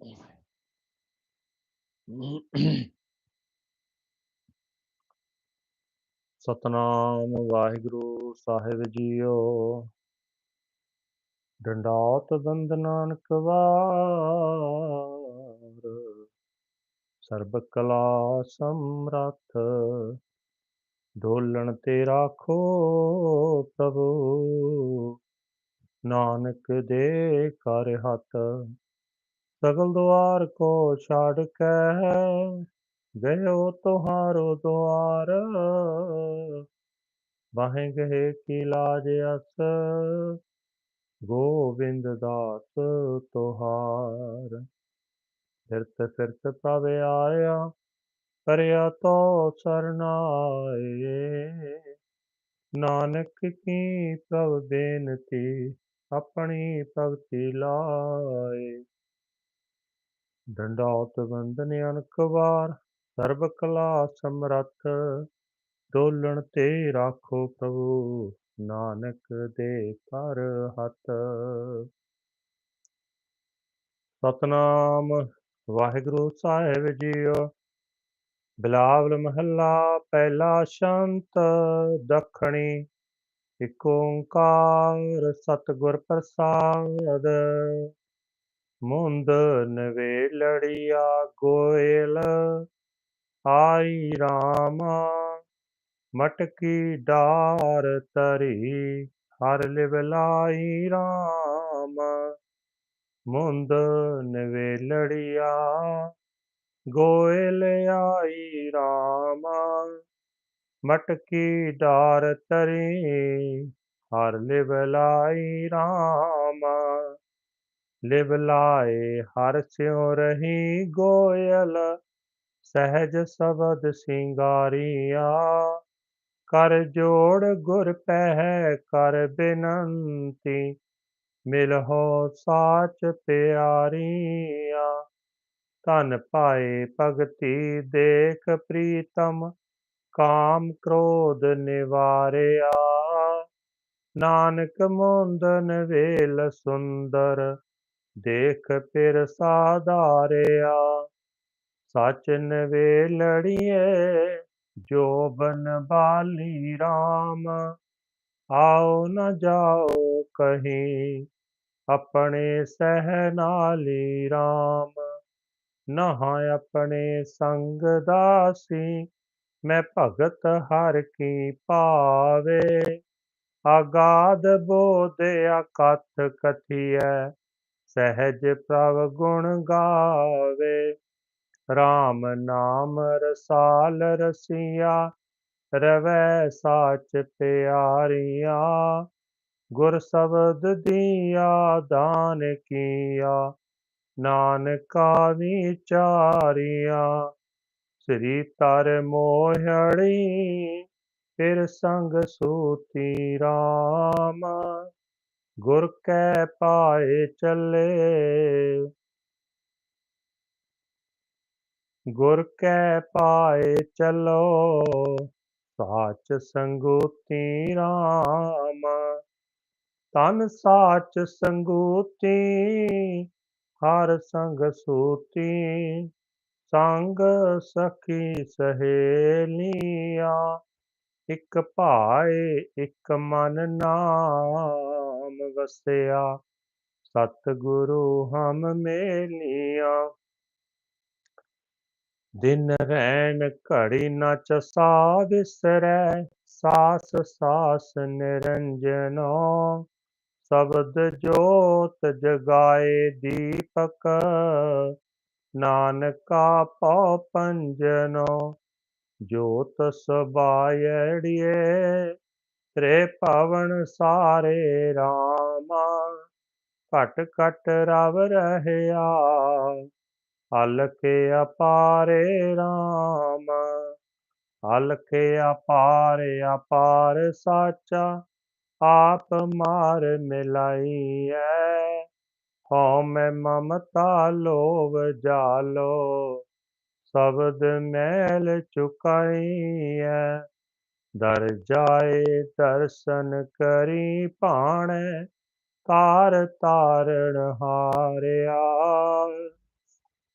ਸਤਨਾਮ ਵਾਹਿਗੁਰੂ ਸਾਹਿਬ ਜੀਓ। ਡੰਡਾਤ ਬੰਦ ਨਾਨਕ ਵਾਰ। ਸਰਬ ਕਲਾ ਸਮਰੱਥ। ਡੋਲਣ ਤੇ ਰਾਖੋ ਪ੍ਰਭੂ। ਨਾਨਕ ਦੇ ਕਰ ਹੱਥ। ਸਗਲ ਦੁਆਰ ਕੋ ਛਾੜ ਕੇ ਗਇਓ ਤੁਹਾਰੋ ਦੁਆਰ। ਬਾਹੇ ਗਏ ਕੀ ਲਾਜ ਅਸ, ਗੋਬਿੰਦ ਦਾਸ ਤੁਹਾਰ। ਫਿਰਤ ਫਿਰਤ ਪ੍ਰਭ ਆਇਆ, ਕਰਿਆ ਤੋ ਸਰਨਾਏ ਨਾਨਕ ਕੀ ਪ੍ਰਭ ਬੇਨਤੀ, ਆਪਣੀ ਭਗਤੀ ਲਾਏ। ਡੰਡਾਉਤ ਬੰਦਨ ਅਨਕ ਸਰਬ ਕਲਾ ਸਮਰੱਥ ਡੋਲਣ ਤੇ ਰਾਖੋ ਪ੍ਰਭੂ, ਨਾਨਕ ਦੇ ਕਰ ਹੱਥ। ਸਤਨਾਮ ਵਾਹਿਗੁਰੂ ਸਾਹਿਬ ਜੀਓ, ਬਿਲਾਵਲ ਮਹੱਲਾ ਪਹਿਲਾ ਸ਼ੰਤ, ਦਖਣੀ ਇਕ ਓੰਕਾਰ ਸਤਿਗੁਰ ਪ੍ਰਸਾਦ। ਮੁੰਦਨ ਨਵੇਲੜੀਆ ਗੋਇਲ ਆਈ ਰਾਮਾ ਮਟਕੀ ਡਾਰ ਤਰੀ ਹਰ ਲਿਵ ਰਾਮ ਮੁੰਦਨ ਨਵੇਲੜੀਆ ਗੋਇਲ ਆਈ ਰਾਮਾ ਮਟਕੀ ਡਾਰ ਤਰੀ ਹਰ ਲਿਵ ਲਾਈ ਰਾਮਾ ਲਿਵ ਲਾਏ, ਹਰ ਸਿਉ ਰਹੀ ਗੋਇਲ, ਸਹਿਜ ਸਬਦ ਸਿੰਗਾਰੀਆ। ਕਰ ਜੋੜ ਗੁਰ ਪਹਿ, ਕਰ ਬਿਨੰਤੀ, ਮਿਲਹੁ ਸਾਚ ਪਿਆਰੀਆ। ਧਨ ਪਾਏ ਭਗਤੀ, ਦੇਖ ਪ੍ਰੀਤਮ, ਕਾਮ ਕ੍ਰੋਧ ਨਿਵਾਰਿਆ। ਨਾਨਕ ਮੁੰਦਨ ਵੇਲ ਸੁੰਦਰ ਦੇਖ ਪਿਰ ਸਾਧਾਰਿਆ, ਸਚ ਨਵੇਲੜੀਏ ਜੋਬਨ ਬਾਲੀ RAM ਆਓ ਨ ਜਾਓ ਕਹੀਂ ਆਪਣੇ ਸਹਿ ਨਾਲੀ RAM ਨਹਾ ਆਪਣੇ ਸੰਗ ਦਾਸੀ, ਮੈਂ ਭਗਤ ਹਰ ਕੀ ਪਾਵੇ। ਆਗਾਦ ਬੋਧ ਅਕਥ ਕਥੀਐ ਸਹਿਜ ਪ੍ਰਭ ਗੁਣ ਗਾਵੇ। RAM ਨਾਮ ਰਸਾਲ ਰਸੀਆ, ਰਵੈ ਸਾਚ ਪਿਆਰੀਆਂ। ਗੁਰ ਸ਼ਬਦ ਦੀਆ ਦਾਨ ਕੀਆ, ਨਾਨਕਾ ਵਿਚਾਰੀਆ ਸ੍ਰੀ ਤਰ ਮੋਹੜੀ ਫਿਰ ਸੰਗ ਸੂਤੀ ਰਾਮ। ਗੁਰ ਕੈ ਪਾਏ ਚੱਲੇ। ਗੁਰ ਕੈ ਪਾਏ ਚਲੋ, ਸਾਚ ਸੰਗੂਤੀ RAM ਤਨ ਸਾਚ ਸੰਗੂਤੀ, ਹਰ ਸੰਗ ਸੂਤੀ। ਸੰਗ ਸਖੀ ਸਹੇਲੀਆਂ, ਇਕ ਭਾਏ ਇਕ ਮਨ ਨਾਮ ਵਸਿਆ ਸਤ ਗੁਰੂ ਹਮ ਮੇਲੀਆਂ। ਦਿਨ ਰੈਣ ਘੜੀ ਨ ਚਸਾ ਵਿਸਰੈ ਸਾਸ ਸਾਸ ਨਿਰੰਜਨੋ। ਸ਼ਬਦ ਜੋਤ ਜਗਾਏ ਦੀਪਕ, ਨਾਨਕਾ ਪਉ ਪੰਜਨੋ। ਜੋਤ ਸਬਾਇੜੀਏ ਤ੍ਰੇ ਪਵਨ ਸਾਰੇ ਰਾਮਾ। ਘਟ ਘਟ ਰਵ ਰਹਿਆ ਅਲਕੇ ਅਪਾਰੇ ਰਾਮ। ਹਲਕੇ ਅਪਾਰੇ ਅਪਾਰ ਸਾਚਾ, ਆਪ ਮਾਰ ਮਿਲਾਈਐ। ਹਉ ਮੈਂ ਮਮਤਾ ਲੋਭ ਜਾਲੋ, ਸ਼ਬਦ ਮੈਲ ਚੁਕਾਈਐ। ਦਰ ਜਾਏ ਦਰਸ਼ਨ ਕਰੀ ਭਾਣੈ ਤਾਰ ਤਾਰਣ ਹਾਰਿਆ।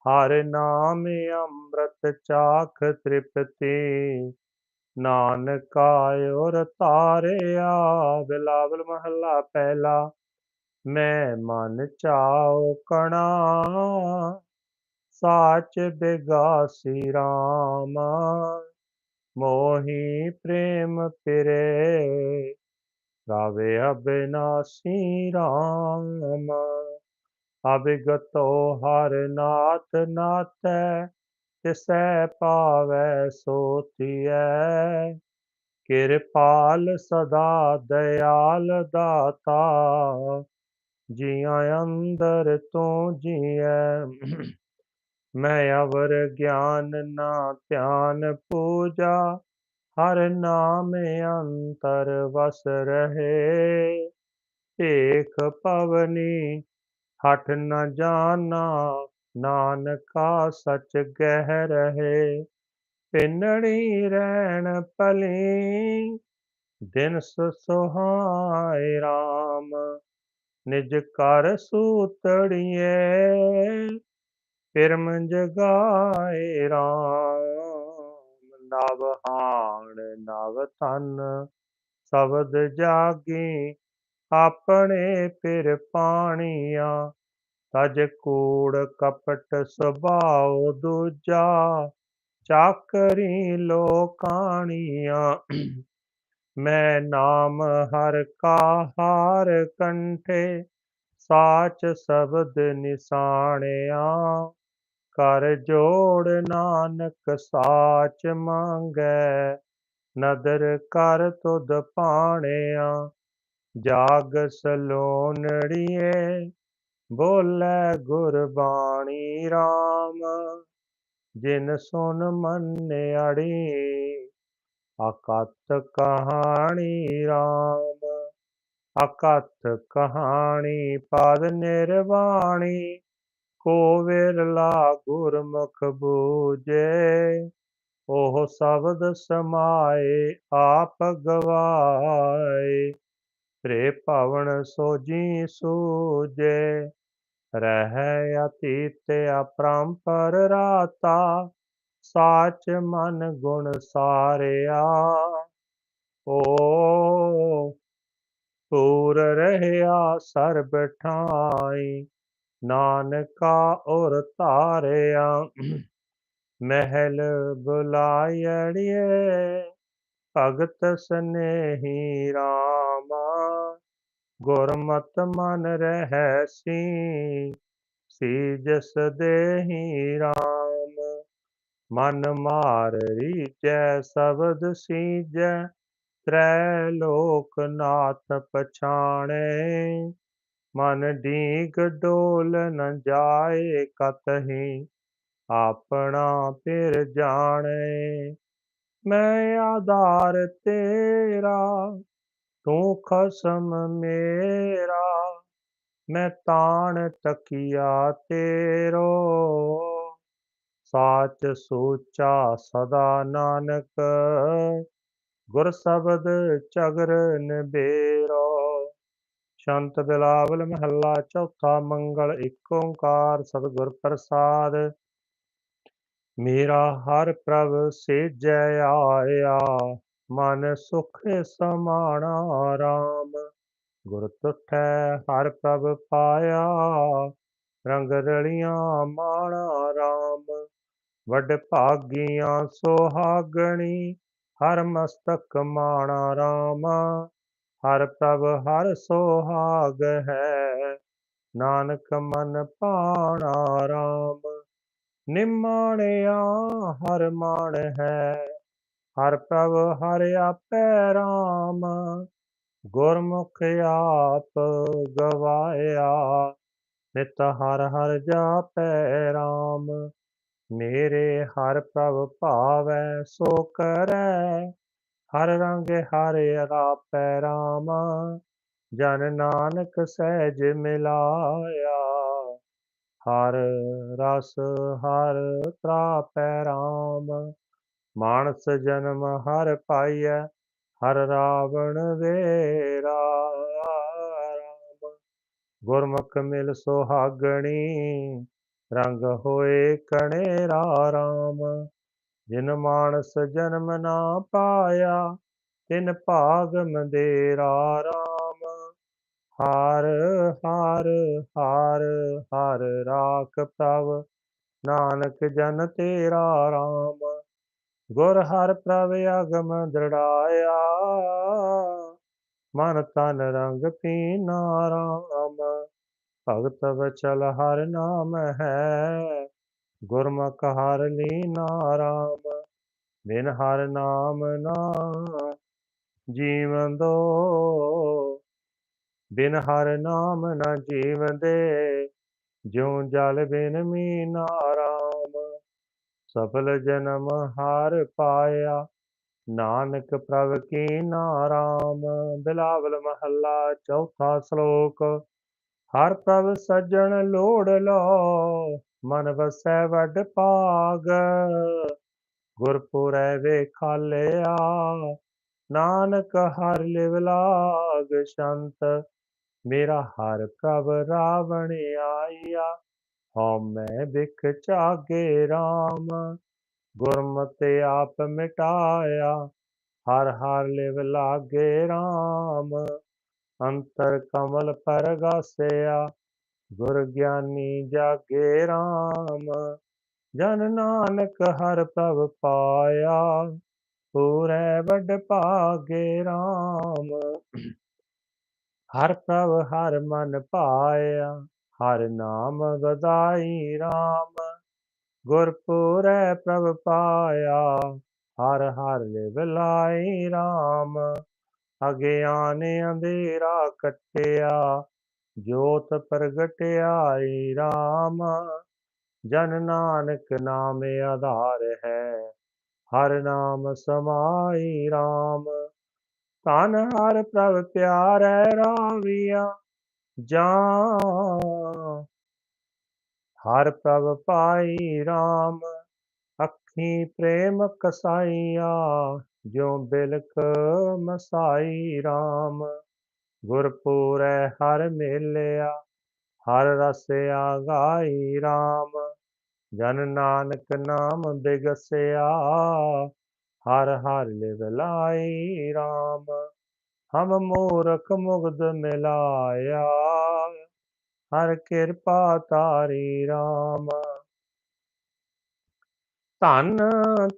ਹਰ ਨਾਮ ਅੰਮ੍ਰਿਤ ਚਾਖ ਤ੍ਰਿਪਤੀ, ਨਾਨਕਾ ਔਰ ਤਾਰਿਆ। ਬਿਲਾਵਲ ਮਹੱਲਾ ਪਹਿਲਾ, ਮੈਂ ਮਨ ਚਾਉ ਕਣਾ। ਸਾਚ ਬਿਗਾਸੀ RAM ਮੋਹੀ ਪ੍ਰੇਮ ਪਿਰੇ ਰਾਵੇ ਅਬਿਨਾਸੀ RAM ਅਬਿਗਤੋ ਹਰ ਨਾਥ ਨਾਤੈ ਤਿਸੈ ਪਾਵੈ ਸੋਤੀਐ। ਕਿਰਪਾਲ ਸਦਾ ਦਇਆਲ ਦਾਤਾ ਜੀਆਂ ਅੰਦਰ ਤੂੰ ਜੀਐ ਮੈਂ ਅਵਰ ਗਿਆਨ ਨਾ ਧਿਆਨ ਪੂਜਾ, ਹਰ ਨਾਮ ਅੰਤਰ ਵਸ ਰਹੇ। ਏਕ ਪਵਨੀ, ਹਠ ਨ ਜਾਣਾ ਨਾਨਕਾ ਸਚ ਗਹਿ ਰਹੇ। ਪਿੰਨੜੀ ਰਹਿਣ ਭਲੀ ਦਿਨ ਸੁਹਾਏ RAM ਨਿਜ ਕਰ ਸੂਤੜੀਏ ਫਿਰਮ ਜਗਾਏ RAM ਨਵ ਹਾਣ, ਨਵ ਤਨ ਸ਼ਬਦ ਜਾਗੀ, ਆਪਣੇ ਫਿਰ ਪਾਣੀਆਂ, ਤਜ ਕੂੜ ਕਪਟ ਸੁਭਾਉ ਦੂਜਾ, ਚਾਕਰੀ ਲੋਕਾਣੀਆਂ। ਮੈਂ ਨਾਮ ਹਰ ਕਾ ਹਾਰ ਕੰਠੇ, ਸਾਚ ਸ਼ਬਦ ਨਿਸਾਣਿਆ। ਕਰ ਜੋੜ ਨਾਨਕ ਸਾਚ ਮੰਗੈ, ਨਦਰ ਕਰ ਤੁਧ ਪਾਣਿਆ ਜਾਗ ਸਲੋਨੜੀਏ, ਬੋਲੇ ਗੁਰਬਾਣੀ RAM ਜਿਨ ਸੁਨ ਮੰਨਿਆੜੀ ਅਕਤ ਕਹਾਣੀ RAM ਅਕਤ ਕਹਾਣੀ ਪਦ ਨਿਰਵਾਣੀ ਕੋ ਵੇਰਲਾ ਗੁਰਮੁਖ ਬੂਝੇ, ਉਹ ਸ਼ਬਦ ਸਮਾਏ ਆਪ ਗਵਾਏ। ਪ੍ਰੇ ਭਵਨ ਸੋਜੀ ਸੂਜੇ ਰਹਿ ਅਤੀਤ ਅਪਰੰਪਰ ਰਾਤਾ, ਸਾਚ ਮਨ ਗੁਣ ਸਾਰਿਆ। ਓ ਪੂਰ ਰਹਿਆ ਸਰਬ ਠਾਈ ਨਾਨਕਾ ਔਰ ਧਾਰਿਆ ਮਹਿਲ ਬੁਲਾਇੜੀਏ ਭਗਤ ਸਨੇਹੀ ਰਾਮਾ, ਗੁਰਮਤ ਮਨ ਰਹਿਸੀ ਸੀ ਜਸ ਦੇਹੀ ਰਾਮ। ਮਨ ਮਾਰ ਰੀਜੈ ਸ਼ਬਦ ਸੀਜੈ, ਤ੍ਰੈ ਲੋਕ ਨਾਥ ਪਛਾਣੇ। ਮਨ ਡੀਗ ਡੋਲ ਨ ਜਾਏ ਕਤਹੀ, ਆਪਣਾ ਫਿਰ ਜਾਣੇ। ਮੈਂ ਆਧਾਰ ਤੇਰਾ, ਤੂੰ ਖਸਮ ਮੇਰਾ। ਮੈਂ ਤਾਣ ਤਕੀਆ ਤੇਰੋ। ਸਾਚ ਸੋਚਾ ਸਦਾ ਨਾਨਕ, ਗੁਰ ਸ਼ਬਦ ਚਗਰ ਨਿਬੇਰੋ। ਸ਼ੰਤ ਬਿਲਾਵਲ ਮਹੱਲਾ ਚੌਥਾ ਮੰਗਲ ਏਕ ਓੰਕਾਰ ਸਤਿਗੁਰ ਪ੍ਰਸਾਦ। ਮੇਰਾ ਹਰ ਪ੍ਰਭ ਸੇਜੈ ਆਇਆ, ਮਨ ਸੁਖ ਸਮਾਣਾ RAM ਗੁਰ ਤੁਠੈ ਹਰ ਪ੍ਰਭ ਪਾਇਆ, ਰੰਗ ਰਲੀਆਂ ਮਾਣਾ RAM ਵੱਡ ਭਾਗੀਆਂ ਸੁਹਾਗਣੀ, ਹਰ ਮਸਤਕ ਮਾਣਾ RAM ਹਰ ਪ੍ਰਭ ਹਰ ਸੁਹਾਗ ਹੈ। ਨਾਨਕ ਮਨ ਪਾਣਾ RAM ਨਿਮਾਣਿਆ ਹਰ ਮਾਣ ਹੈ। ਹਰ ਪ੍ਰਭ ਹਰ ਆਪੈ RAM ਗੁਰਮੁਖ ਆਪ ਗਵਾਇਆ। ਨਿਤ ਹਰ ਹਰ ਜਾਪੈ RAM ਮੇਰੇ ਹਰ ਪ੍ਰਭ ਭਾਵੈ ਸੋ ਕਰੈ। ਹਰ ਰੰਗ ਹਰ ਰਾਪੈ ਰਾਮ, ਜਨ ਨਾਨਕ ਸਹਿਜ ਮਿਲਾਇਆ। ਹਰ ਰਸ ਹਰ ਤ੍ਰਾਪੈ ਰਾਮ, ਮਾਨਸ ਜਨਮ ਹਰ ਪਾਈਐ, ਹਰ ਰਾਵਣ ਵੇਰਾ। ਰਾਮ ਗੁਰਮੁਖ ਮਿਲ ਸੁਹਾਗਣੀ, ਰੰਗ ਹੋਏ ਕਣੇਰਾ ਰਾਮ। ਜਿਨ ਮਾਨਸ ਜਨਮ ਨਾ ਪਾਇਆ, ਤਿਨ ਭਾਗ ਮੰਦੇਰਾ ਰਾਮ। ਹਾਰ ਹਾਰ ਹਾਰ, ਹਰ ਰਾਖ ਪ੍ਰਭ, ਨਾਨਕ ਜਨ ਤੇਰਾ ਰਾਮ। ਗੁਰ ਹਰ ਪ੍ਰਭ ਅਗਮ ਦ੍ਰਿੜਾਇਆ, ਮਨ ਤਨ ਰੰਗ ਪੀਨਾ ਰਾਮ। ਭਗਤ ਵਚਲ ਹਰ ਨਾਮ ਹੈ ਗੁਰਮੁਖ ਹਰ ਲੀਨਾ ਰਾਮ, ਬਿਨ ਹਰ ਨਾਮ ਨਾ ਜੀਵਨ ਦੋ ਬਿਨ ਹਰ ਨਾਮ ਨਾ ਜੀਵਦੇ, ਜਿਉ ਜਲ ਬਿਨ ਮੀਨਾ ਰਾਮ। ਸਫਲ ਜਨਮ ਹਰ ਪਾਇਆ, ਨਾਨਕ ਪ੍ਰਭ ਕੀ ਨਾਰਾਮ ਬਿਲਾਵਲ ਮਹੱਲਾ ਚੌਥਾ ਸ਼ਲੋਕ, ਹਰ ਪ੍ਰਭ ਸੱਜਣ ਲੋੜ ਲੋ ਮਨ ਵਸੈ ਵੱਡ ਪਾਗ ਗੁਰਪੁਰੈ ਵੇਖਾਲਿਆ ਨਾਨਕ ਹਰ ਲਿਵ ਲਾਗ ਸ਼ੰਤ, ਮੇਰਾ ਹਰ ਪ੍ਰਭ ਰਾਵਣ ਆਇਆ। ਹਉ ਮੈਂ ਬਿਖ ਚਾਗੇ RAM ਗੁਰਮਤਿ ਆਪ ਮਿਟਾਇਆ। ਹਰ ਹਰ ਲਿਵ ਲਾਗੇ RAM ਅੰਤਰ ਕਮਲ ਪਰਗਾਸਿਆ। ਗੁਰ ਗਿਆਨੀ ਜਾਗੇ RAM ਜਨ ਨਾਨਕ ਹਰ ਪ੍ਰਭ ਪਾਇਆ। ਪੂਰੇ ਵੱਡ ਭਾਗੇ RAM ਹਰ ਪ੍ਰਭ ਹਰ ਮਨ ਪਾਇਆ। ਹਰ ਨਾਮ ਵਧਾਈ RAM ਗੁਰਪੁਰੈ ਪ੍ਰਭ ਪਾਇਆ। ਹਰ ਹਰ ਲਿਵ ਲਾਈ RAM ਅਗਿਆਨ ਅੰਧੇਰਾ ਕੱਟਿਆ। ਜੋਤ ਪ੍ਰਗਟਿਆਈ RAM ਜਨ ਨਾਨਕ ਨਾਮ ਆਧਾਰ ਹੈ, ਹਰ ਨਾਮ ਸਮਾਈ RAM ਧਨ ਹਰ ਪ੍ਰਭ ਪਿਆਰੈ ਰਾਵੀਆ ਜਾਂ ਹਰ ਪ੍ਰਭ ਪਾਈ RAM ਅੱਖੀ ਪ੍ਰੇਮ ਕਸਾਈਆ, ਜਿਉ ਬਿਲਕ ਮਸਾਈ RAM ਗੁਰਪੂਰੈ ਹਰ ਮੇਲਿਆ, ਹਰ ਰਸ ਆਗਾਈ RAM ਜਨ ਨਾਨਕ ਨਾਮ ਬਿਗਸਿਆ, ਹਰ ਹਰ ਲਿਵ ਲਾਈ RAM ਹਮ ਮੂਰਖ ਮੁਗਧ ਮਿਲਾਇਆ, ਹਰ ਕਿਰਪਾ ਤਾਰੀ RAM ਧੰਨ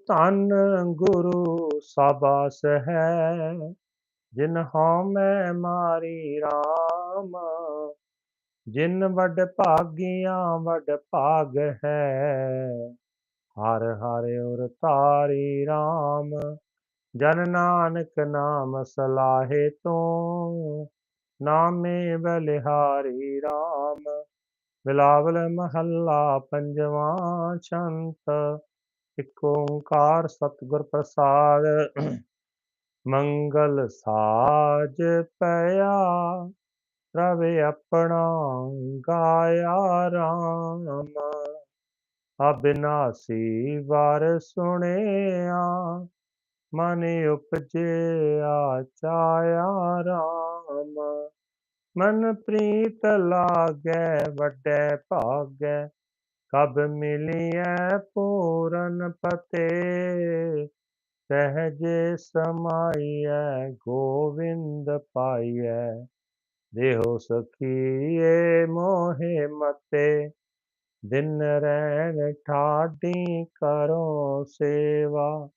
ਧੰਨ ਗੁਰੂ ਸਾਬਾਸ ਹੈ ਜਿਨ ਹਉ ਮੈਂ ਮਾਰੀ RAM ਜਿਨ ਵੱਡ ਭਾਗੀਆਂ ਵੱਡ ਭਾਗ ਹੈ। ਹਰ ਹਰ ਉਰ ਤਾਰੀ RAM ਜਨ ਨਾਨਕ ਨਾਮ ਸਲਾਹੇ ਤੋਂ। ਨਾਮੇ ਬਲਿਹਾਰੀ RAM ਬਿਲਾਵਲ ਮਹੱਲਾ ਪੰਜਵਾਂ ਸ਼ੰਤ ਇਕ ਓੰਕਾਰ ਸਤਿਗੁਰ ਪ੍ਰਸਾਦ। ਮੰਗਲ ਸਾਜ ਪਿਆ, ਰਵੇ ਆਪਣਾ ਗਾਇਆ RAM ਅਬਿਨਾਸੀ ਵਾਰ ਸੁਣਿਆ, ਮਨ ਉਪਜਿਆ ਚਾਇਆ ਰਾਮ। ਮਨ ਪ੍ਰੀਤ ਲਾਗੈ, ਵੱਡੇ ਭਾਗੈ, ਕਬ ਮਿਲਿਐ ਪੂਰਨ ਪਤੇ। ਸਹਜੇ ਸਮਾਈਐ, ਗੋਵਿੰਦ ਪਾਈਐ। ਦੇਹੋ ਸਖੀਏ, ਮੋਹਿ ਮਤੇ, ਦਿਨ ਰਹਿਣ ਠਾਡੀ ਕਰੋ ਸੇਵਾ।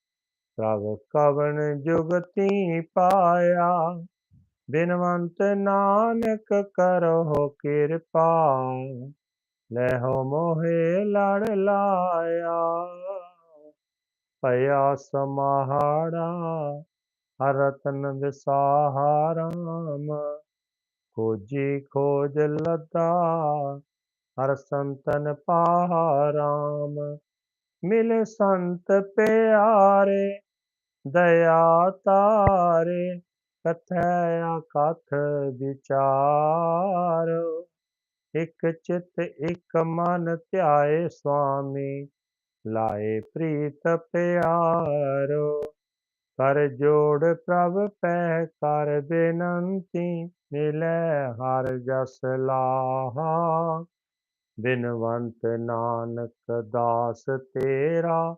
ਪ੍ਰਭ ਕਵਨ ਜੁਗਤੀ ਪਾਇਆ, ਬਿਨਵੰਤ ਨਾਨਕ ਕਰੋ ਕਿਰਪਾ। ਲੈਹੋ ਮੋਹਿ ਲੜ ਲਾਇਆ। ਭਇਆ ਸਮਾਹਾੜਾ ਹਰ ਰਤਨ ਵਿਸਾਹਾਰਾਮ ਖੋਜੀ ਖੋਜ ਲਦਾ, ਹਰ ਸੰਤਨ ਪਾਰਾਮ ਮਿਲ ਸੰਤ ਪਿਆਰੇ, ਦਇਆ ਤਾਰੇ, ਕਥੈ ਕਥ ਵਿਚਾਰ। ਇਕ ਚਿਤ ਇਕ ਮਨ ਧਿਆਏ ਸੁਆਮੀ ਲਾਏ ਪ੍ਰੀਤ ਪਿਆਰੋ, ਕਰ ਜੋੜ ਪ੍ਰਭ ਪੈ, ਕਰ ਬੇਨੰਤੀ ਮਿਲੈ ਹਰ ਜਸ ਲਾਹਾ। ਬਿਨਵੰਤ ਨਾਨਕ ਦਾਸ ਤੇਰਾ,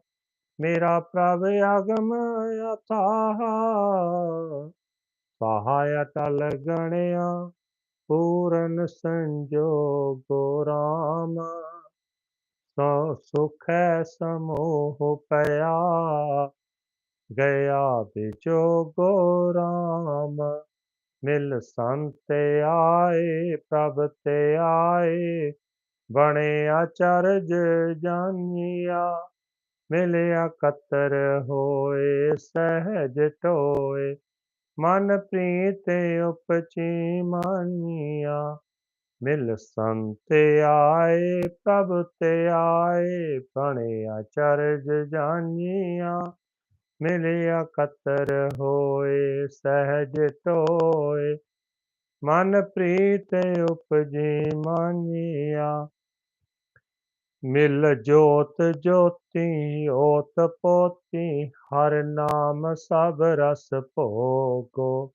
ਮੇਰਾ ਪ੍ਰਭ ਆਗਮ ਅਥਾਹ। ਸਹਾਇ ਤਲ ਗਣਿਆ, ਪੂਰਨ ਸੰਜੋਗੋ ਰਾਮ। ਸੋ ਸੁਖੈ ਸਮੋਹ ਪਿਆ। ਗਿਆ ਵਿਜੋਗੋ ਰਾਮ। ਮਿਲ ਸੰਤ ਆਏ, ਪ੍ਰਭ ਤੇ ਆਏ। ਬਣਿਆ ਚਰਜ ਜਾਨੀਆ। ਮਿਲਿਆ ਕਤਰ ਹੋਏ, ਸਹਿਜ ਟੋਏ। ਮਨ ਪ੍ਰੀਤ ਉਪਚੀ ਮਾਨੀਆ। ਮਿਲ ਸੰਤ ਆਏ, ਪ੍ਰਭ ਤੇ ਆਏ, ਬਣਿਆ ਚਰਜ ਜਾਨੀਆ ਮਿਲਿਆ ਕਤਰ ਹੋਏ, ਸਹਿਜ ਤੋਏ ਮਨ ਪ੍ਰੀਤ ਉਪਜੀ ਮਾਨੀਆ। ਮਿਲ ਜੋਤ ਜੋਤੀ, ਓਤ ਪੋਤੀ, ਹਰ ਨਾਮ ਸਭ ਰਸ ਭੋਗੋ।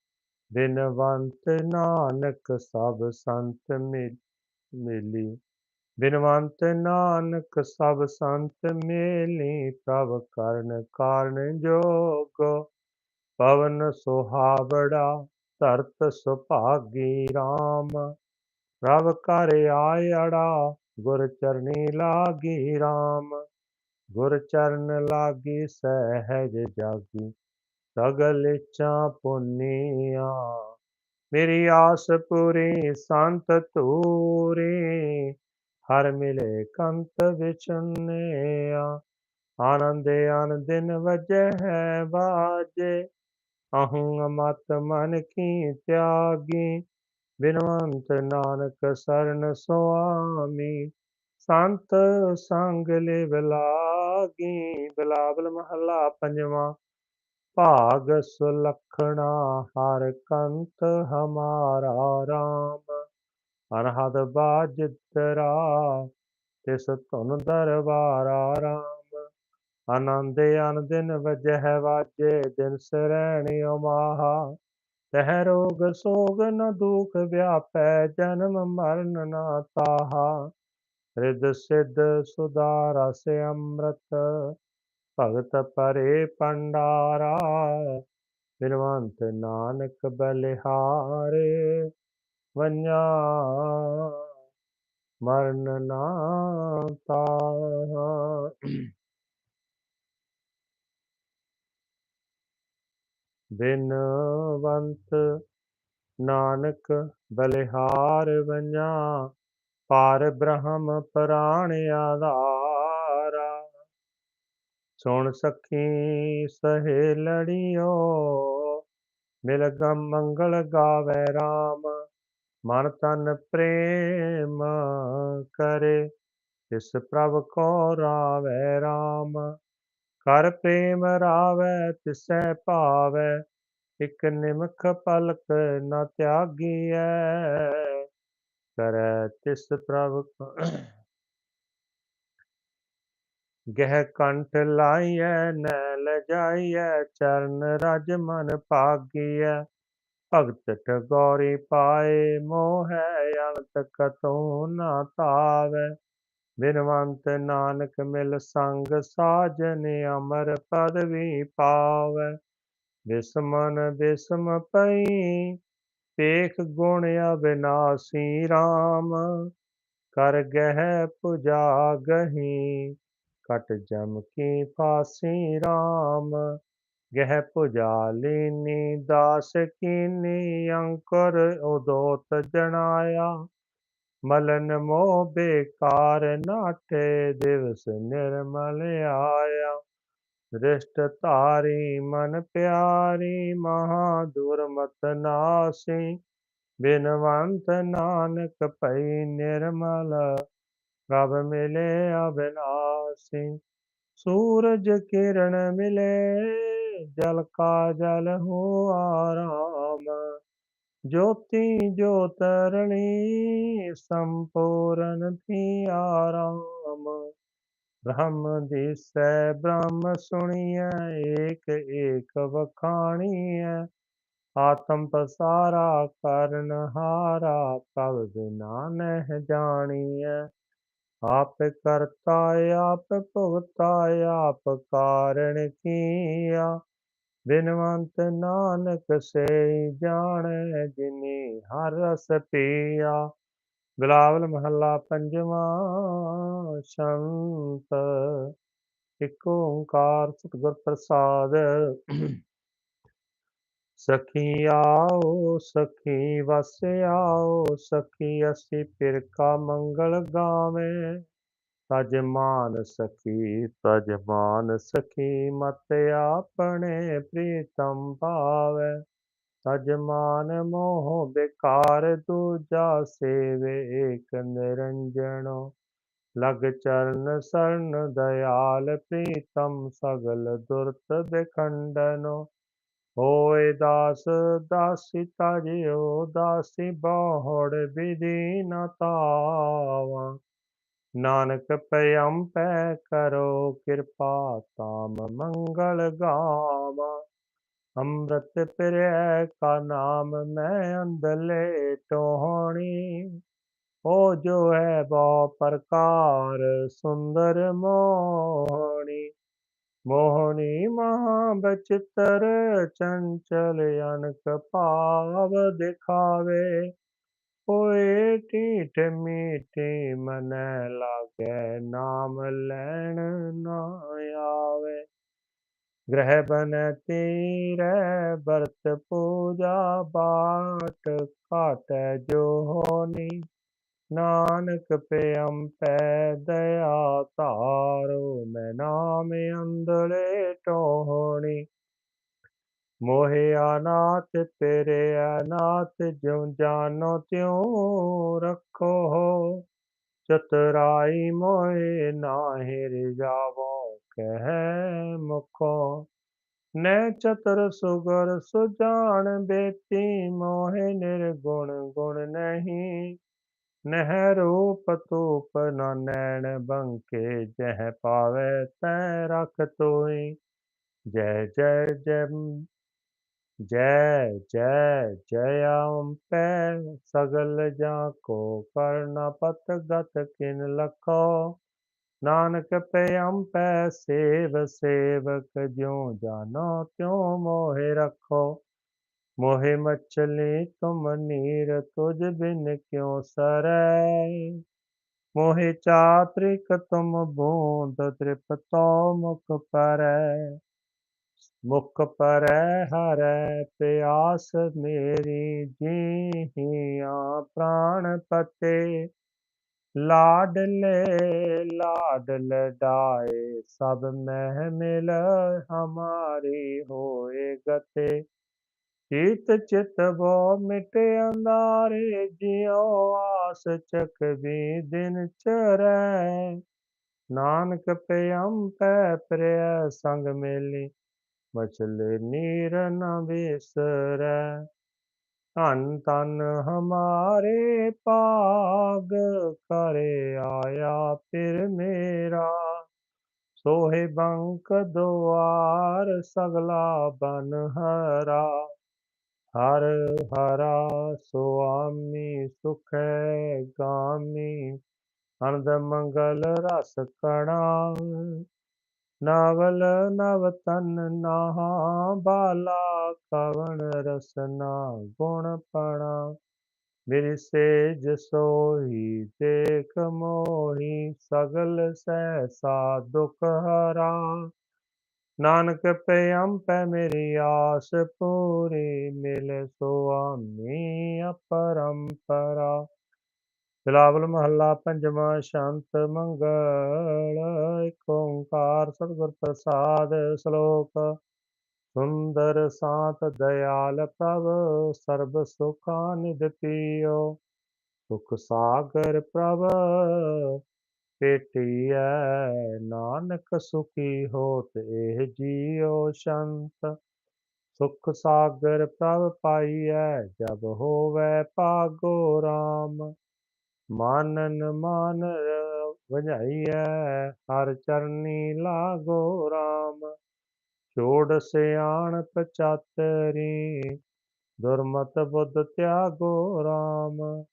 ਬਿਨਵੰਤ ਨਾਨਕ ਸਭ ਸੰਤ ਮਿ- ਮਿਲੀ। ਬਿਨਵੰਤ ਨਾਨਕ ਸਭ ਸੰਤ ਮੇਲੀ, ਪ੍ਰਭ ਕਰਨ ਕਾਰਨ ਜੋਗੋ। ਪਵਨ ਸੁਹਾਵੜਾ, ਧਰਤ ਸੁਭਾਗੀ RAM ਪ੍ਰਭ ਕਰ ਆਇੜਾ, ਗੁਰ ਚਰਨੀ ਲਾਗੀ RAM ਗੁਰ ਚਰਨ ਲਾਗੀ, ਸਹਿਜ ਜਾਗੀ। ਸਗਲ ਇੱਛਾ ਪੁੰਨੀਆ ਮੇਰੀ ਆਸ ਪੂਰੀ ਸੰਤ ਤੂਰੀ ਹਰ ਮਿਲੇ ਕੰਤ ਵਿਚਨਿਆ ਆਨੰਦ ਆਨੰਦਿਨ ਹੈ ਬਾਜੇ ਅਹੰ ਮਤ ਮਨ ਕੀ ਤਿਆਗੀ। ਬਿਨਵੰਤ ਨਾਨਕ ਸਰਨ ਸੁਆਮੀ, ਸੰਤ ਸੰਗ ਲਿਵ ਲਾਗੀ। ਬਿਲਾਵਲ ਮਹੱਲਾ ਪੰਜਵਾਂ ਭਾਗ ਸੁਲਖਣਾ ਹਰ ਕੰਤ ਹਮਾਰਾ RAM ਅਰਹਦ ਬਾਜਿਤਰਾ ਤਿਸ ਧੁਨ ਦਰਬਾਰਾ RAM ਆਨੰਦ ਅਨੰਦਿਨ ਵਜਹਿ ਵਾਜੇ, ਦਿਨ ਸਰੈਣੀ ਉਮਾਹਾ। ਤਹਿ ਰੋਗ ਸੋਗ ਨ ਦੁਖ ਵਿਆਪੈ, ਜਨਮ ਮਰਨ ਨਾ ਤਾਹਾ। ਰਿਦ ਸਿਧ ਸੁਦਾ ਰਸ ਅੰਮ੍ਰਿਤ ਭਗਤ ਪਰੇ ਪੰਡਾਰਾ ਬਿਨਵੰਤ ਨਾਨਕ ਬਲਿਹਾਰੇ ਵੰਜਾ ਮਰਨ ਨਾ ਤਾਹਾ ਬਿਨਵੰਤ ਨਾਨਕ ਬਲਿਹਾਰ ਵੰਜਾ ਪਾਰ ਬ੍ਰਹਮ ਪ੍ਰਾਣ ਆਧਾਰਾ। ਸੁਣ ਸਖੀ ਸਹੇਲੜਿਓ ਮਿਲ ਗਮ ਮੰਗਲ ਗਾਵੇ RAM ਮਨ ਤਨ ਪ੍ਰੇਮ ਕਰੇ ਇਸ ਪ੍ਰਭ ਕੋ ਰਾਵੇ RAM ਕਰ ਪ੍ਰੇਮ ਰਾਵੇ, ਤਿਸੈ ਭਾਵੇ, ਇਕ ਨਿਮਖ ਪਲਕ ਨ ਤਿਆਗੀਐ। ਕਰੈ ਤਿਸ ਪ੍ਰਭ ਗਹਿ ਕੰਠ ਲਾਈਐ ਨੈ ਲਜਾਈਐ, ਚਰਨ ਰਜ ਮਨ ਭਾਗੀਐ। ਭਗਤ ਠਗੋਰੀ ਪਾਏ ਮੋਹੈ, ਅੰਤ ਕਤੋ ਨਾ ਤਾਵੈ ਬਿਨਵੰਤ ਨਾਨਕ ਮਿਲ ਸੰਗ ਸਾਜਨ, ਅਮਰ ਪਦਵੀ ਪਾਵੈ। ਵਿਸਮਨ ਵਿਸਮ ਪਈ ਪੇਖ ਗੁਣ ਅਬਿਨਾਸੀ RAM ਕਰ ਗਹਿ ਪੁਜਾ ਗਹੀ ਕਟ ਜਮ ਕੀ ਫਾਸੀ RAM ਗਹਿ ਪੁਜਾ ਲੀਨੀ ਦਾਸ ਕੀਨੀ ਅੰਕੁਰ, ਉਦੋਤ ਜਣਾਇਆ ਮਲਨ ਮੋਹ ਬੇਕਾਰ ਨਾਟੇ, ਦਿਵਸ ਨਿਰਮਲ ਆਇਆ। ਦ੍ਰਿਸ਼ਟ ਧਾਰੀ ਮਨ ਪਿਆਰੀ, ਮਹਾ ਦੁਰਮਤ ਨਾਸੀ। ਬਿਨਵੰਤ ਨਾਨਕ ਭਈ ਨਿਰਮਲ ਪ੍ਰਭ ਮਿਲੇ ਅਬਿਨਾਸੀ ਸੂਰਜ ਕਿਰਨ ਮਿਲੇ, ਜਲ ਕਾ ਜਲ ਹੋ ਆਰਾਮ। ਜੋਤੀ ਜੋਤਰਣੀ ਸੰਪੂਰਨ ਥੀ ਆਰਾਮ। ਬ੍ਰਹਮ ਦਿਸੈ, ਬ੍ਰਹਮ ਸੁਣੀਐ, ਏਕ ਏਕ ਵਖਾਣੀਐ। ਆਤਮ ਪਸਾਰਾ ਕਰਨ ਹਾਰਾ, ਪ੍ਰਭ ਬਿਨਾ ਨਹਿ ਜਾਣੀਐ। ਆਪ ਕਰਤਾ ਆਪ ਭੁਗਤਾ ਆਪ ਕਾਰਣ ਕੀਆ। ਬਿਨਵੰਤ ਨਾਨਕ ਸੇ ਜਾਣੈ, ਜਿਨੀ ਹਰ ਰਸ ਪੀਆ। ਬਿਲਾਵਲ ਮਹੱਲਾ ਪੰਜਵਾਂ ਸ਼ੰਤ। ਇੱਕ ਓੰਕਾਰ ਸਤਿਗੁਰ ਪ੍ਰਸਾਦ ਸਖੀ ਆਓ, ਸਖੀ ਵਸ ਆਓ ਸਖੀ ਅਸੀਂ ਪਿਰਕਾ ਮੰਗਲ ਗਾਵੇਂ। ਤਜ ਮਾਨ ਸਖੀ ਤਜ ਮਾਨ ਸਖੀ, ਮਤ ਆਪਣੇ ਪ੍ਰੀਤਮ ਭਾਵੇ। ਤਜ ਮਾਨ ਮੋਹ ਬਿਕਾਰ ਦੂਜਾ ਸੇਵੇ, ਏਕ ਨਿਰੰਜਨੋ। ਲਗ ਚਰਨ ਸਰਨ, ਦਇਆਲ ਪ੍ਰੀਤਮ, ਸਗਲ ਦੁਰਤ ਬਿਖੰਡਨੋ। ਹੋਏ ਦਾਸ, ਦਾਸੀ ਤਜਿਓ ਦਾਸੀ ਬਹੁੜ ਵਿਧੀ ਨਾ ਤਾਵਾ ਨਾਨਕ ਪਇਮ ਪੈ ਕਰੋ ਕਿਰਪਾ ਤਾਮ ਮੰਗਲ ਗਾਵਾ। ਅੰਮ੍ਰਿਤ ਪਿਰੈ ਕਾ ਨਾਮ ਮੈਂ ਅੰਧਲੇ ਟੋਹਣੀ ਉਹ ਜੋ ਹੈ ਬਹੁ ਪ੍ਰਕਾਰ ਸੁੰਦਰ ਮੋਹਣੀ। ਮੋਹਣੀ ਮਹਾ ਬਚਿੱਤਰ ਚੰਚਲ ਅਨਕ ਭਾਵ ਦਿਖਾਵੇ। ਹੋਏ ਢੀਠ ਮੀਠੇ ਮਨੈ ਲਾਗੈ ਨਾਮ ਲੈਣ ਨਾ ਆਵੇ। ਗ੍ਰਹਿ ਬਨੈ ਤੀਰੈ ਬਰਤ ਪੂਜਾ ਬਾਟ ਘਾਟੈ ਜੋ ਹੋਨੀ ਨਾਨਕ ਪਿਅਮ ਪੈ ਦਇਆ ਧਾਰੋ, ਮੈਂ ਨਾਮ ਅੰਦਲੇ ਟੋਹਣੀ। ਮੋਹਿ ਅਨਾਥ ਤੇਰੇ ਅਨਾਥ, ਜਿਉ ਜਾਨੋ ਤਿਉ ਰੱਖੋ। ਚਤਰਾਈ ਮੋਹਿ ਨਾਹਿ ਰਿਜਾਵੋ, ਕਹਿ ਮੁਖੋ ਨੈ ਚਤਰ ਸੁਗਰ ਸੁਜਾਨ ਬੇਤੀ, ਮੋਹਿ ਨਿਰਗੁਣ ਗੁਣ ਨਹੀਂ। ਨਹਿ ਰੂਪ ਤੂਪ ਨ ਨੈਣ ਬੰਕੇ, ਜਹ ਪਾਵੇ ਤੈ ਰਖ ਤੋਈ। ਜੈ ਜੈ ਜੈ ਜੈ ਜੈ ਜੈ ਅੰਪੈ ਸਗਲ ਜਾਂ ਕੋ ਕਰਨਾ ਪਤ ਗਤ ਕਿਨ ਲਖੋ। ਨਾਨਕ ਪਿਅਮ ਪੈ ਸੇਵ, ਸੇਵਕ ਜਿਉ ਜਾਨੋ ਤਿਉ ਮੋਹਿ ਰਖੋ। ਮੋਹਿ ਮਛਲੀ ਤੁਮ ਨੀਰ ਤੁਝ ਬਿਨ ਕਿਉ ਸਰੈ? ਮੋਹਿ ਚਾਤ੍ਰਿਕ ਤੁਮ ਬੂੰਦ ਤ੍ਰਿਪਤੋ ਮੁਖ ਪਰੈ। ਮੁਖ ਪਰੈ ਹਰੈ ਪਿਆਸ ਮੇਰੀ ਜੀਹੀਆ ਪ੍ਰਾਣ ਪਤੇ। ਲਾਡਲੇ ਲਾਡ ਲਡਾਏ ਸਭ ਮਹਿ ਮਿਲ ਹਮਾਰੀ ਹੋਏ ਗਤੇ। ਚਿਤ ਚਿਤ ਬੋ ਮਿਟ ਅੰਦਾਰੇ ਜਿਉ ਆਸ ਚਕ ਵੀ ਦਿਨ ਚਰੈ ਨਾਨਕ ਪਿਅਮ ਪੈ ਪ੍ਰਿਆ ਸੰਗ ਮੇਲੀ ਮਚਲੇ ਨੀਰ ਨ ਵਿਸਰੈ। ਧਨ ਤਨ ਹਮਾਰੇ ਪਾਗ ਕਰੇ ਆਇਆ ਫਿਰ ਮੇਰਾ। ਸੋਹੇ ਬੰਕ ਦੁਆਰ ਸਗਲਾ ਬਨ ਹਰਾ। ਹਰ ਹਰਾ ਸੁਆਮੀ ਸੁਖੈ ਗਾਮੀ, ਅਨੰਦ ਮੰਗਲ ਰਸ ਕਣਾ ਨਾਵਲ ਨਵ ਤਨ ਨਾਹਾ, ਬਾਲਾ ਕਵਣ ਰਸਨਾ ਗੁਣ ਪਣਾ। ਮੇਰੀ ਸੇਜ ਸੋਹੀ ਦੇਖ ਮੋਹੀ, ਸਗਲ ਸਹਿਸਾ ਦੁਖ ਹਰਾ। ਨਾਨਕ ਪਿਅਮ ਅੰਪੈ ਮੇਰੀ ਆਸ ਪੂਰੀ, ਮਿਲ ਸੁਆਮੀ ਅਪਰੰਪਰਾ। ਬਿਲਾਵਲ ਮਹੱਲਾ ਪੰਜਵਾਂ ਸ਼ਾਂਤ ਮੰਗਲ ਏਕ ਓੰਕਾਰ ਸਤਿਗੁਰ ਪ੍ਰਸਾਦ ਸ਼ਲੋਕ। ਸੁੰਦਰ ਸਾਤ ਦਇਆਲ ਪ੍ਰਭ, ਸਰਬ ਸੁਖਾ ਨਿਧ ਸੁਖ ਸਾਗਰ ਪ੍ਰਭ ਭੇਟੀਐ ਨਾਨਕ ਸੁਖੀ ਹੋਤ ਇਹ ਜੀਉ ਸ਼ੰਤ। ਸੁਖ ਸਾਗਰ ਪ੍ਰਭ ਪਾਈਐ ਜਬ ਹੋਵੈ ਭਾਗੋ RAM ਮਾਨਨ ਮਾਨ ਵਜਾਈਐ ਹਰ ਚਰਨੀ ਲਾਗੋ RAM ਛੋੜ ਸਿਆਣ ਪਚਾਤਰੀ ਦੁਰਮਤ ਬੁੱਧ ਤਿਆਗੋ RAM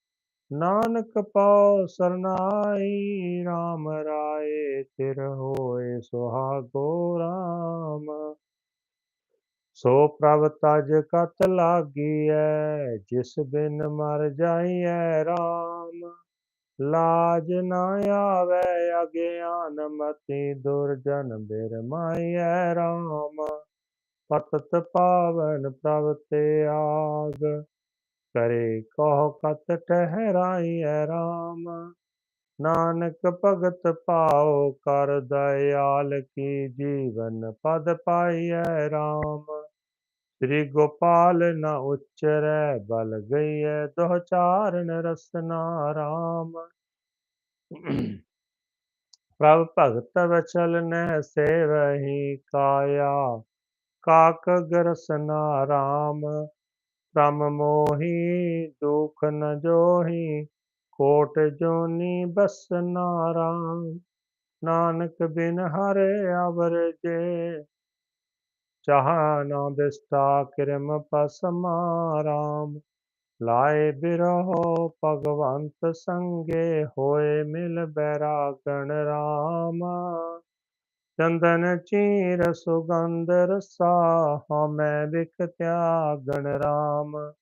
ਨਾਨਕ ਪਉ ਸਰਨਾਈ RAM ਰਾਏ ਤਿਰ ਹੋਏ ਸੁਹਾਗੋ RAM ਸੋ ਪ੍ਰਭ ਤਜ ਕਤ ਲਾਗੀਐ, ਜਿਸ ਬਿਨ ਮਰ ਜਾਈਐ RAM ਲਾਜ ਨਾ ਆਵੇ, ਅਗਿਆਨ ਮਤੀ ਦੁਰਜਨ ਬਿਰਮਾਈਐ RAM ਪਤਤ ਪਾਵਨ ਪ੍ਰਭ ਤੇ ਆਗ। ਕਰੇ ਕਹੁ ਕਤ ਠਹਿਰਾਈਐ RAM ਨਾਨਕ ਭਗਤ ਪਾਓ ਕਰ ਦਇਆਲ ਕੀ ਜੀਵਨ ਪਦ ਪਾਈਐ RAM ਸ੍ਰੀ ਗੋਪਾਲ ਨ ਉਚਰੈ ਬਲ ਗਈਐ ਦੋ ਚਾਰਨ ਰਸਨਾ RAM ਪ੍ਰਭ ਭਗਤ ਵਚਲ ਨਹਿ ਸੇਵਹੀ ਕਾਇਆ, ਕਾਕ ਗਰਸਨਾ RAM ਪ੍ਰਮ ਮੋਹੀ, ਦੁਖ ਨ ਜੋਹੀ, ਕੋਟ ਜੋਨੀ ਬਸਨਾ RAM ਨਾਨਕ ਬਿਨ ਹਰੇ ਅਵਰ ਜੇ। ਚਾਹ ਨਾ ਬਿਸਤਾ ਕਿਰਮ ਪਸਮਾ ਰਾਮ ਲਾਏ ਬਿਰਹੋ ਭਗਵੰਤ ਸੰਗੇ ਹੋਏ ਮਿਲ ਬੈਰਾਗਣ ਰਾਮ। ਚੰਦਨ ਚੀਰ ਸੁਗੰਧ ਰਸਾ ਹਮੈ ਵਿਖ ਤਿਆਗਣ RAM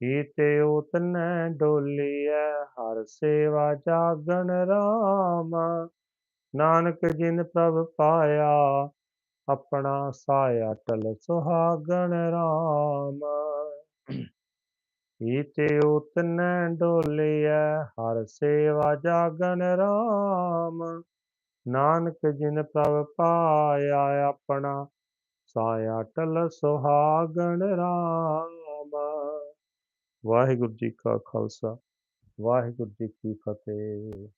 ਕੀਤੇ ਉਤਨੈ ਡੋਲੀਐ, ਹਰ ਸੇਵਾ ਜਾਗਣ RAM ਨਾਨਕ ਜਿਨ ਪ੍ਰਭ ਪਾਇਆ, ਆਪਣਾ ਸਾਇਆ ਟਲ ਸੁਹਾਗਣ RAM ਕੀਤੇ ਉਤਨੈ ਡੋਲੀਐ, ਹਰ ਸੇਵਾ ਜਾਗਣ RAM ਨਾਨਕ ਜਿਨ ਪ੍ਰਭ ਪਾਇਆ ਆਪਣਾ, ਸਾਇਆ ਟਲ ਸੁਹਾਗਣ RAM ਵਾਹਿਗੁਰੂ ਜੀ ਕਾ ਖਾਲਸਾ, ਵਾਹਿਗੁਰੂ ਜੀ ਕੀ ਫਤਿਹ।